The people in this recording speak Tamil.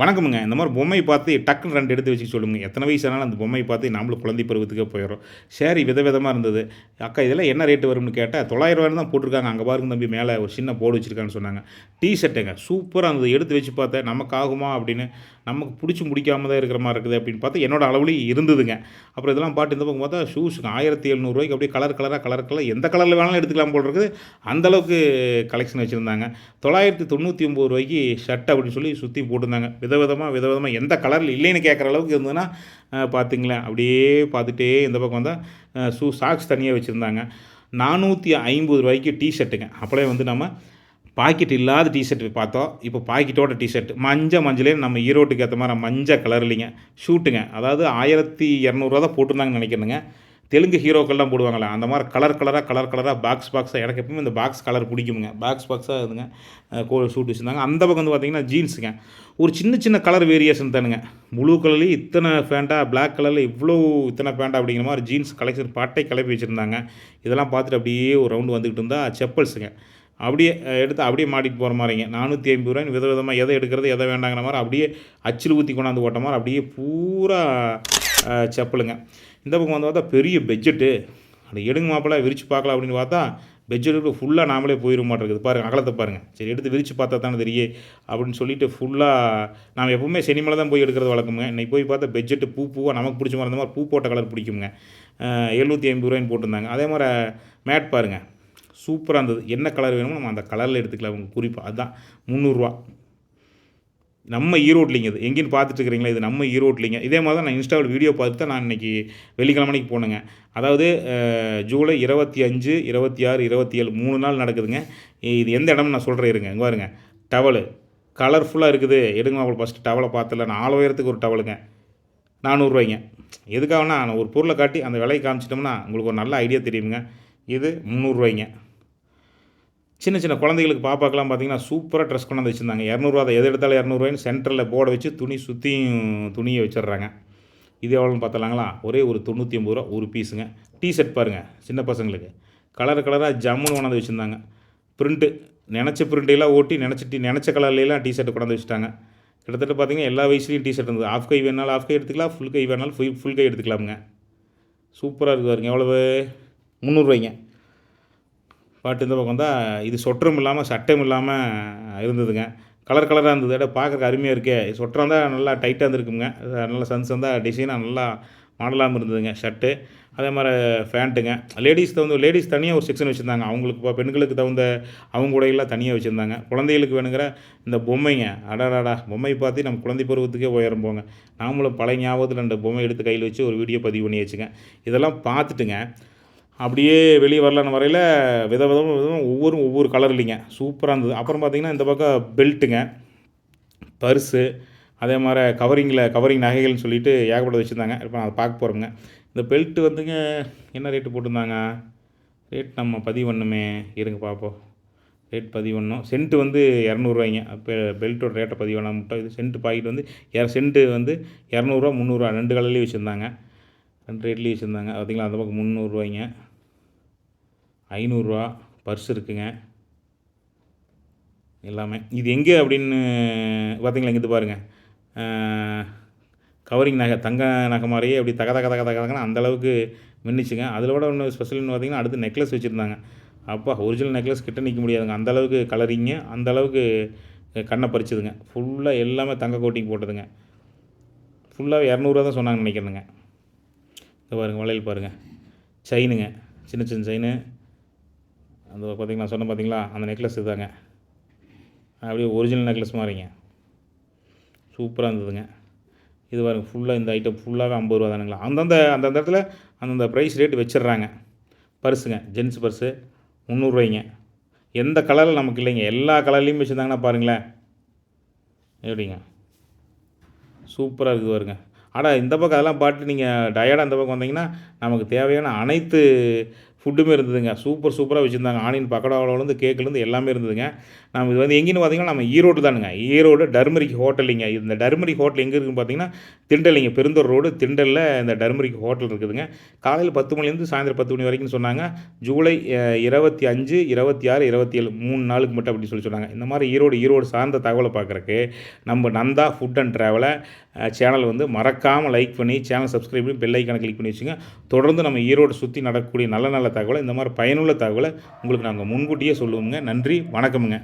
வணக்கமுங்க. இந்த மாதிரி பொம்மை பார்த்து டக்குன்னு ரெண்டு எடுத்து வச்சு சொல்லுங்க. எத்தனை வயசு ஆனாலும் அந்த பொம்மையை பார்த்து நம்மளும் குழந்தை பருவத்துக்கே போயிடும் சரி விதவிதமாக இருந்தது. அக்கா இதெல்லாம் என்ன ரேட்டு வரும்னு கேட்டால் தொள்ளாயிரம் தான் போட்டிருக்காங்க. அங்கே பாருங்க தம்பி மேலே ஒரு சின்ன போர்டு வச்சுருக்கான்னு சொன்னாங்க. டீ ஷர்ட்டுங்க சூப்பராக இருந்தது. எடுத்து வச்சு பார்த்தேன் நமக்கு ஆகுமா அப்படின்னு நமக்கு பிடிச்சி முடிக்காம தான் இருக்கிற மாதிரி இருக்குது அப்படின்னு பார்த்தா என்னோட அளவுலேயும் இருந்ததுங்க. அப்புறம் இதெல்லாம் பாட்டு இந்த பக்கம் பார்த்தா ஷூஸுங்க ஆயிரத்தி எழுநூறுவாய்க்கு அப்படியே கலர் கலராக கலர் கலர் எந்த கலரில் வேணாலும் எடுத்துக்கலாம் போல் இருக்குது. அந்தளவுக்கு கலெக்ஷன் வச்சுருந்தாங்க. தொள்ளாயிரத்தி தொண்ணூற்றி ஒம்பது ரூபாய்க்கு ஷர்ட் அப்படின்னு சொல்லி சுற்றி போட்டிருந்தாங்க. விதவிதமாக விதவிதமாக எந்த கலரில் இல்லைன்னு கேட்குற அளவுக்கு இருந்ததுன்னா பார்த்திங்களேன் அப்படியே பார்த்துட்டே இந்த பக்கம் வந்தால் ஷூ சாக்ஸ் தனியாக வச்சுருந்தாங்க. நானூற்றி ஐம்பது ரூபாய்க்கு டிஷர்ட்டுங்க அப்படியே வந்து நம்ம பாக்கெட் இல்லாத டிஷர்ட் பார்த்தோம். இப்போ பாக்கெட்டோட டிஷர்ட் மஞ்சள் மஞ்சளே நம்ம ஈரோட்டுக்கு ஏற்ற மாதிரி மஞ்சள் கலர் இல்லைங்க. ஷூட்டுங்க அதாவது ஆயிரத்தி இரநூறுவா தான் போட்டிருந்தாங்கன்னு நினைக்கிறேங்க தெலுங்கு ஹீரோக்கள்லாம் போடுவாங்களே அந்த மாதிரி கலர் கலராக கலர் கலராக பாக்ஸ் பாக்ஸாக எனக்கு எப்பவுமே இந்த பாக்ஸ் கலர் பிடிக்குங்க பாக்ஸ் பாக்ஸாக இதுங்க கோ ஷூட் வச்சுருந்தாங்க. அந்த பக்கம் வந்து பார்த்தீங்கன்னா ஜீன்ஸுங்க ஒரு சின்ன சின்ன கலர் வேரியேஷன் தானுங்க. ப்ளூ கலர்லேயும் இத்தனை பேண்ட்டா பிளாக் கலரில் இவ்வளோ இத்தனை பேண்டா அப்படிங்கிற மாதிரி ஜீன்ஸ் கலெக்ஷன் பாட்டை கிளப்பி வச்சுருந்தாங்க. இதெல்லாம் பார்த்துட்டு அப்படியே ஒரு ரவுண்டு வந்துக்கிட்டு இருந்தால் செப்பல்ஸுங்க அப்படியே எடுத்து அப்படியே மாட்டிட்டு போகிற மாதிரிங்க. நானூற்றி ஐம்பது ரூபாய்னு வித விதமாக எதை எடுக்கிறது எதை வேண்டாங்கிற மாதிரி அப்படியே அச்சில் ஊற்றி கொண்டாந்து ஓட்ட மாதிரி அப்படியே பூரா செப்பலுங்க. இந்த பக்கம் வந்து பார்த்தா பெரிய பெட்ஜெட்டு. அந்த எடுங்க மாப்பிள்ள விரித்து பார்க்கலாம் அப்படின்னு பார்த்தா பெட்ஜெட்டு ஃபுல்லாக நாமளே போயிட மாட்டேங்குது பாருங்கள் அகலத்தை பாருங்கள் சரி எடுத்து விரித்து பார்த்தா தானே தெரியே அப்படின்னு சொல்லிட்டு ஃபுல்லாக நாம் எப்பவுமே சினிமாவில் தான் போய் எடுக்கிறது வழக்கமுங்க. இன்னைக்கு போய் பார்த்தா பெட்ஜெட்டு பூ பூவாக நமக்கு பிடிச்ச மாதிரி மாதிரி பூ போட்ட கலர் பிடிக்குங்க. எழுநூற்றி ஐம்பது ரூபாய்ன்னு போட்டிருந்தாங்க. அதே மாதிரி மேட் பாருங்கள் சூப்பராக இருந்தது. என்ன கலர் வேணுமோ நம்ம அந்த கலரில் எடுத்துக்கலாம். குறிப்பாக அதுதான் முந்நூறுரூவா நம்ம ஈரோட்லிங்க இது. எங்கேன்னு பார்த்துட்டு இருக்கிறீங்களா இது நம்ம ஈரோட்லிங்க இதே மாதிரி தான் நான் இன்ஸ்டாவில் வீடியோ பார்த்து தான் நான் இன்றைக்கி வெள்ளிக்கிழமைக்கு போனேங்க. அதாவது ஜூலை இருபத்தி அஞ்சு இருபத்தி ஆறு இருபத்தி ஏழு மூணு நாள் நடக்குதுங்க. இது எந்த இடம்னு நான் சொல்கிறேன் இருங்க. இங்கே பாருங்க. டவலு. கலர்ஃபுல்லாக இருக்குது. எடுங்க அவள் ஃபஸ்ட்டு டவலை பார்த்துல நாலு உயரத்துக்கு ஒரு டவலுங்க. நானூறுரூவாய்ங்க எதுக்காகனா நான் ஒரு பொருளை காட்டி அந்த விலையை காமிச்சிட்டோம்னா உங்களுக்கு ஒரு நல்ல ஐடியா தெரியுங்க இது முந்நூறுரூவாய்ங்க சின்ன சின்ன குழந்தைகளுக்கு பாப்பாக்கெல்லாம் பார்த்தீங்கன்னா சூப்பராக ட்ரெஸ் கொண்டாந்து வச்சுருந்தாங்க. இரநூறுவா அதை எது எடுத்தாலும் இரநூறுவாயின்னு சென்டரில் போர்டை வச்சு துணி சுற்றியும் துணியை வச்சிடுறாங்க. இது எவ்வளோன்னு பார்த்தலாங்களா ஒரே ஒரு தொண்ணூற்றி ஐம்பது ரூபா ஒரு பீஸுங்க டிஷர்ட் பாருங்கள் சின்ன பசங்களுக்கு. கலர் கலராக ஜம்முன்னு கொண்டாந்து வச்சுருந்தாங்க. பிரிண்ட்டு நினச்ச பிரிண்ட்டையெல்லாம் ஓட்டி நினச்சிட்டு நினச்ச கலர்லாம் டிஷர்ட் கொண்டாந்து வச்சுட்டாங்க. கிட்டத்தட்ட பார்த்தீங்கன்னா எல்லா வயசுலேயும் டிஷர்ட் இருந்தது. ஆஃப் கை வேணாலும் ஆஃப் கை எடுத்துக்கலாம் ஃபுல் கை வேணாலும் ஃபுல் ஃபுல் கை எடுத்துக்கலாமுங்க. சூப்பராக இருக்குது பாருங்க எவ்வளவு? முந்நூறுரூவாய்ங்க பாட்டு இந்த பக்கம் தான். இது சொட்டரும் இல்லாமல் சட்டையும் இல்லாமல் இருந்ததுங்க. கலர் கலராக இருந்தது இடம் பார்க்குறக்கு அருமையாக இருக்கே. சொட்டரம் தான் நல்லா டைட்டாக இருந்திருக்குங்க நல்லா சன்ஸ் வந்தால் டிசைனாக நல்லா மாடலாகவும் இருந்ததுங்க ஷர்ட்டு அதே மாதிரி ஃபேண்ட்டுங்க லேடிஸ் தகுந்த லேடிஸ் தனியாக ஒரு செக்ஷன் வச்சுருந்தாங்க. அவங்களுக்கு இப்போ பெண்களுக்கு தகுந்த அவங்க உடையெல்லாம் தனியாக வச்சுருந்தாங்க. குழந்தைகளுக்கு வேணுங்கிற இந்த பொம்மைங்க. அடாடாடா. பொம்மை பார்த்து நம்ம குழந்தை பருவத்துக்கே உயரம் போங்க நாமளும் பழைய ஞாபகத்தில் ரெண்டு பொம்மை எடுத்து கையில் வச்சு ஒரு வீடியோ பதிவு பண்ணி வச்சுங்க. இதெல்லாம் பார்த்துட்டுங்க. அப்படியே வெளியே வரலான்னு வரையில் வித விதம் விதம் ஒவ்வொரு ஒவ்வொரு கலர் இல்லைங்க. சூப்பராக இருந்தது. அப்புறம் பார்த்தீங்கன்னா இந்த பக்கம் பெல்ட்டுங்க பர்ஸு அதே மாதிரி கவரிங்கில் கவரிங் நகைகள்னு சொல்லிட்டு ஏகப்பட்ட வச்சுருந்தாங்க. இப்போ நான் அதை பார்க்க போகிறோங்க இந்த பெல்ட்டு வந்துங்க என்ன ரேட்டு போட்டிருந்தாங்க? ரேட் நம்ம பதிவு பண்ணுமே இருங்க பார்ப்போம் ரேட் பதிவு பண்ணோம் சென்ட்டு வந்து இரநூறுவாய்ங்க. அப்போ பெல்ட்டோட ரேட்டை பதிவு பண்ண மட்டும் இது சென்ட்டு பாக்கெட் வந்து இர சென்ட்டு வந்து இரநூறுவா முந்நூறுரூவா ரெண்டு கலர்லேயும் வச்சுருந்தாங்க. ரெண்டு இட்லி வச்சுருந்தாங்க. பார்த்திங்களா? அந்த பக்கம் முந்நூறுரூவாய்ங்க ஐநூறுரூவா பர்ஸ் இருக்குங்க. எல்லாமே. இது எங்கே அப்படின்னு பார்த்தீங்களா? இங்கே பாருங்கள் கவரிங் நகை தங்க நகை மாதிரியே அப்படி தக தக தக தகன்னு அந்த அளவுக்கு மின்னிச்சுங்க. அதில் விட ஒன்று ஸ்பெஷல்னு பார்த்தீங்கன்னா அடுத்து நெக்லஸ் வச்சுருந்தாங்க. அப்பா ஒரிஜினல் நெக்லஸ் கிட்ட நிற்க முடியாதுங்க. அந்தளவுக்கு கலரிங்க அந்த அளவுக்கு கண்ணை பறிச்சுதுங்க. ஃபுல்லாக எல்லாமே தங்க கோட்டிங் போட்டதுங்க. ஃபுல்லாக இரநூறுவா தான் சொன்னாங்கன்னு நினைக்கிறேங்க இங்கே பாருங்கள் வளையல் பாருங்கள் செயினுங்க. சின்ன சின்ன செயினு. அந்த பார்த்திங்களா சொன்ன பார்த்தீங்களா அந்த நெக்லஸ் தாங்க அப்படியே ஒரிஜினல் நெக்லஸ் மாதிரிங்க. சூப்பராக இருந்ததுங்க. இது பாருங்க ஃபுல்லாக இந்த ஐட்டம் ஃபுல்லாகவே ஐம்பது ரூபா தானுங்களா. அந்தந்த அந்தந்த இடத்துல அந்தந்த ப்ரைஸ் ரேட் வச்சிடுறாங்க. பர்ஸுங்க ஜென்ஸ் பர்ஸு முந்நூறுரூவாய்ங்க எந்த கலரில் நமக்கு இல்லைங்க. எல்லா கலர்லேயும் வச்சுருந்தாங்கன்னா பாருங்களேன். எப்படிங்க? சூப்பராக இருக்குது பாருங்க. ஆனால் இந்த பக்கம் அதெல்லாம் பாட்டு நீங்கள் டயர்டாக அந்த பக்கம் வந்தீங்கன்னா நமக்கு தேவையான அனைத்து ஃபுட்டுமே இருந்ததுங்க. சூப்பர் சூப்பராக வச்சுருந்தாங்க. ஆனியன் பக்கடாவிலேருந்து கேக்குலேருந்து எல்லாமே இருந்ததுங்க. நம்ம இது வந்து எங்கேன்னு பார்த்தீங்கன்னா நம்ம ஈரோடு தானுங்க. ஈரோடு டர்மரிக் ஹோட்டலிங்க. இந்த டர்மரிக் ஹோட்டல் எங்கே இருக்குன்னு பார்த்தீங்கன்னா திண்டலிங்க. பெருந்தூர் ரோடு திண்டலில் இந்த டர்மரிக் ஹோட்டல் இருக்குதுங்க. காலையில் பத்து மணிலேருந்து சாயந்தரம் பத்து மணி வரைக்கும் சொன்னாங்க. ஜூலை இருபத்தி அஞ்சு இருபத்தி ஆறு இருபத்தி ஏழு மூணு நாளுக்கு மட்டும் அப்படின்னு சொல்லி சொன்னாங்க. இந்த மாதிரி ஈரோடு ஈரோடு சார்ந்த தகவலை பார்க்குறக்கு நம்ம நந்தா ஃபுட் அண்ட் ட்ராவலை சேனல் வந்து மறக்காமல் லைக் பண்ணி சேனல் சப்ஸ்கிரைப் பண்ணி பெல் ஐக்கான கிளிக் பண்ணி வச்சுங்க. தொடர்ந்து நம்ம ஈரோடு சுற்றி நடக்கக்கூடிய நல்ல நல்ல தகவலை இந்த மாதிரி பயனுள்ள தகவலை உங்களுக்கு நாங்கள் முன்கூட்டியே சொல்லுவோங்க நன்றி வணக்கமுங்க.